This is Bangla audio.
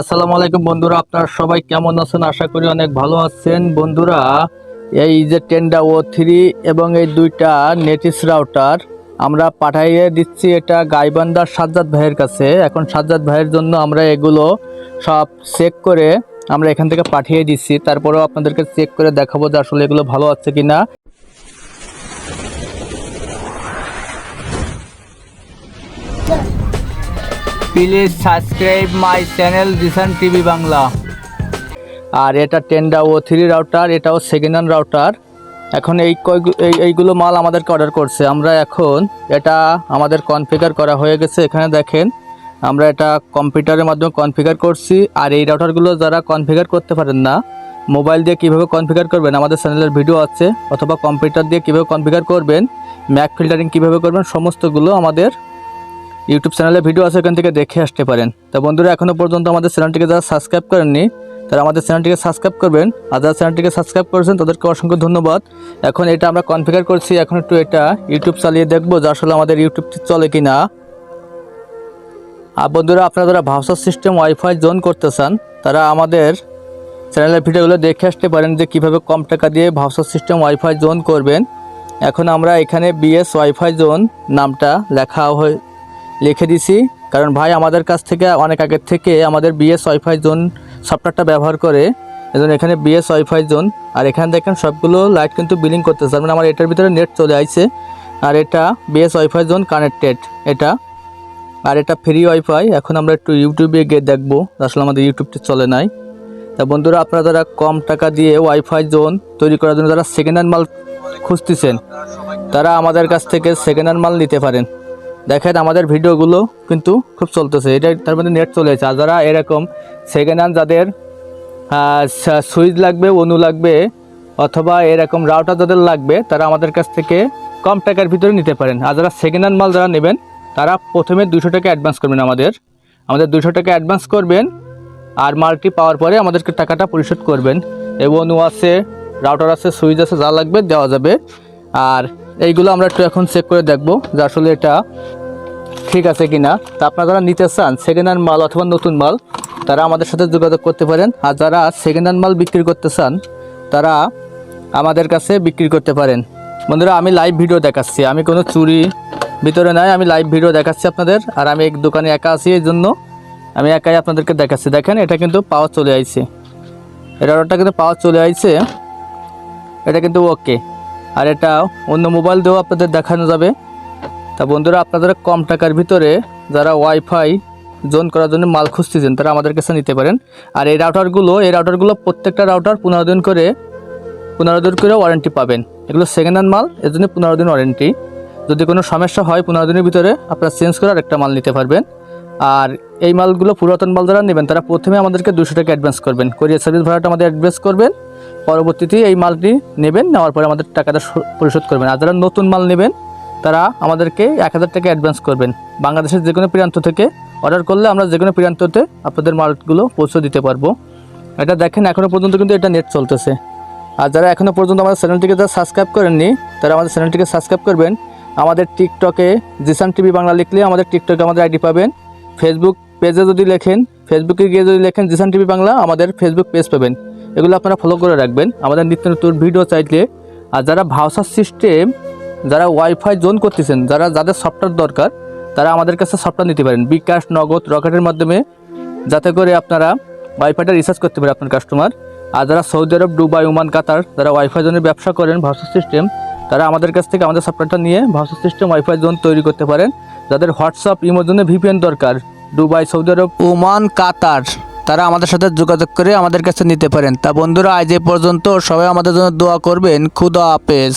আসসালামু আলাইকুম বন্ধুরা, আপনারা সবাই কেমন আছেন? আশা করি অনেক ভালো আছেন। বন্ধুরা, এই যে টেন্ডা ও থ্রি এবং এই দুইটা নেটিস রাউটার আমরা পাঠাইয়ে দিচ্ছি এটা গাইবান্ধার সাজ্জাদ ভাইয়ের কাছে। এখন সাজ্জাদ ভাইয়ের জন্য আমরা এগুলো সব চেক করে আমরা এখান থেকে পাঠিয়ে দিচ্ছি। তারপরেও আপনাদেরকে চেক করে দেখাবো যে আসলে এগুলো ভালো আছে কিনা। Please subscribe my channel Dishan TV Bangla. আর এটা টেন্ডা ও থ্রি রাউটার, এটাও সেকেন্ড হ্যান্ড রাউটার। এখন এই এইগুলো মাল আমাদেরকে অর্ডার করছে। আমরা এখন এটা আমাদের কনফিগার করা হয়ে গেছে এখানে দেখেন। আমরা এটা কম্পিউটারের মাধ্যমে কনফিগার করছি। আর এই রাউটারগুলো যারা কনফিগার করতে পারেন না মোবাইল দিয়ে কীভাবে কনফিগার করবেন, আমাদের চ্যানেলের ভিডিও আছে, অথবা কম্পিউটার দিয়ে কীভাবে কনফিগার করবেন ম্যাক ফিল্টারিং কীভাবে করবেন, সমস্তগুলো আমাদের ইউটিউব চ্যানেলে ভিডিও আছে, এখান থেকে দেখে আসতে পারেন। তা বন্ধুরা এখনও পর্যন্ত আমাদের চ্যানেলটিকে যারা সাবস্ক্রাইব করেননি, তারা আমাদের চ্যানেলটিকে সাবস্ক্রাইব করবেন। আর যারা চ্যানেলটিকে সাবস্ক্রাইব করেছেন, তাদেরকে অসংখ্য ধন্যবাদ। এখন এটা আমরা কনফিগার করছি, এখন একটু এটা ইউটিউব চালিয়ে দেখব যে আসলে আমাদের ইউটিউবটি চলে কি না আর বন্ধুরা, আপনারা যারা ভাউসার সিস্টেম ওয়াইফাই জোন করতে চান তারা আমাদের চ্যানেলের ভিডিওগুলো দেখে আসতে পারেন যে কীভাবে কম টাকা দিয়ে ভাউসার সিস্টেম ওয়াইফাই জোন করবেন। এখন আমরা এখানে বিএস ওয়াইফাই জোন নামটা লেখা হয়ে লিখে দিছি। কারণ ভাই আমাদের কাছ থেকে, অনেক আগের থেকে আমাদের বিএস ওয়াইফাই জোন সফটওয়্যারটা ব্যবহার করে, এজন্য এখানে বিএস ওয়াইফাই জোন আর এখানে দেখেন সবগুলো লাইট কিন্তু বিলিং করতেছে। মানে আমার এটার ভিতরে নেট চলে আইছে, আর এটা বিএস ওয়াইফাই জোন কানেক্টেড এটা। আর এটা ফ্রি ওয়াইফাই এখন আমরা একটু ইউটিউবে গিয়ে দেখব। আসলে আমাদের ইউটিউবটি চলে নাই। তা বন্ধুরা, আপনারা যারা কম টাকা দিয়ে ওয়াইফাই জোন তৈরি করার জন্য যারা সেকেন্ড হ্যান্ড মাল খুঁজতেছেন, তারা আমাদের কাছ থেকে সেকেন্ড হ্যান্ড মাল নিতে পারেন। দেখেন আমাদের ভিডিওগুলো কিন্তু খুব চলতেছে। এটা তার মধ্যে নেট চলে যাচ্ছে আর যারা এরকম সেকেন্ড হ্যান্ড যাদের সুইচ লাগবে, অনু লাগবে, অথবা এরকম রাউটার যাদের লাগবে, তারা আমাদের কাছ থেকে কম টাকার ভিতরে নিতে পারেন। আর যারা সেকেন্ড হ্যান্ড মাল যারা নেবেন, তারা প্রথমে দুশো টাকা অ্যাডভান্স করবেন আমাদের। আমাদের দুশো টাকা অ্যাডভান্স করবেন আর মালটি পাওয়ার পরে আমাদেরকে টাকাটা পরিশোধ করবেন। এবং অনু আছে রাউটার আছে, সুইচ আছে, যা লাগবে দেওয়া যাবে। আর এইগুলো আমরা একটু এখন চেক করে দেখব যে আসলে এটা ঠিক আছে কিনা তা আপনারা যারা নিতে চান সেকেন্ড হ্যান্ড মাল অথবা নতুন মাল, তারা আমাদের সাথে যোগাযোগ করতে পারেন। আর যারা সেকেন্ড হ্যান্ড মাল বিক্রি করতে চান, তারা আমাদের কাছে বিক্রি করতে পারেন। বন্ধুরা, আমি লাইভ ভিডিও দেখাচ্ছি। আমি কোনো চুরি ভিতরে নাই, আমি লাইভ ভিডিও দেখাচ্ছি আপনাদের। আর আমি এক দোকানে একা আছি, এই জন্য আমি একাই আপনাদেরকে দেখাচ্ছি। দেখেন, এটা কিন্তু পাওয়ার চলে আইছে। এটা অর্ডারটা কিন্তু পাওয়ার চলে আইছে। এটা কিন্তু ওকে আর এটা অন্য মোবাইল দিয়েও আপনাদের দেখানো যাবে। তা বন্ধুরা, আপনাদের কম টাকার ভিতরে যারা ওয়াইফাই জোন করার জন্য মাল খুঁজতেছেন, তারা আমাদের কাছে নিতে পারেন। আর এই রাউটারগুলো এই রাউটারগুলো প্রত্যেকটা রাউটার পনেরো দিন করে, পনেরো দিন করে ওয়ারেন্টি পাবেন। এগুলো সেকেন্ড হ্যান্ড মাল, এর জন্য পনেরো দিন ওয়ারেন্টি যদি কোনো সমস্যা হয়, পনেরো দিনের ভিতরে আপনারা চেঞ্জ করে আরেকটা মাল নিতে পারবেন। আর এই মালগুলো পুরাতন মাল যারা নেবেন, তারা প্রথমে আমাদেরকে দুশো টাকা অ্যাডভান্স করবেন। কোরিয়ার সার্ভিস ভাড়াটা আমাদের অ্যাডভান্স করবেন। পরবর্তীতে এই মালটি নেবেন, নেওয়ার পরে আমাদের টাকাটা পরিশোধ করবেন। আর যারা নতুন মাল নেবেন তারা আমাদেরকে এক হাজার টাকা অ্যাডভান্স করবেন। বাংলাদেশের যে কোনো প্রান্ত থেকে অর্ডার করলে আমরা যে কোনো প্রান্ততে আপনাদের মালগুলো পৌঁছে দিতে পারব। এটা দেখেন এখনও পর্যন্ত কিন্তু এটা নেট চলতেছে। আর যারা এখনও পর্যন্ত আমাদের চ্যানেলটিকে যারা সাবস্ক্রাইব করেননি, তারা আমাদের চ্যানেলটিকে সাবস্ক্রাইব করবেন। আমাদের টিকটকে জিসান টিভি বাংলা লিখলে আমাদের টিকটকে আমাদের আইডি পাবেন। ফেসবুক পেজে যদি লেখেন ফেসবুকে গিয়ে যদি লেখেন জিসান টিভি বাংলা, আমাদের ফেসবুক পেজ পাবেন। এগুলো আপনারা ফলো করে রাখবেন। আমাদের নিত্য নতুন ভিডিও চাইলে। আর যারা ভাউসার সিস্টেম যারা ওয়াইফাই জোন করতেছেন, যারা যাদের সফটওয়্যার দরকার, তারা আমাদের কাছে সফটওয়্যার নিতে পারেন। বিকাশ, নগদ, রকেটের মাধ্যমে, যাতে করে আপনারা ওয়াইফাইটা রিচার্জ করতে পারে আপনার কাস্টমার আর যারা Saudi Arab Dubai Oman Qatar যারা ওয়াইফাই জোনের ব্যবসা করেন ভাউসার সিস্টেম তারা আমাদের কাছ থেকে আমাদের সফটওয়্যারটা নিয়ে ভাউসার সিস্টেম ওয়াইফাই জোন তৈরি করতে পারেন। যাদের হোয়াটসঅ্যাপ ইমোর জন্য ভিপিএন দরকার Dubai Saudi Arab Oman Qatar তারা আমাদের সাথে যোগাযোগ করে আমাদের কাছে নিতে পারেন। তা বন্ধুরা, আজ এ পর্যন্ত সবাই আমাদের জন্য দোয়া করবেন। খুদা হাফেজ।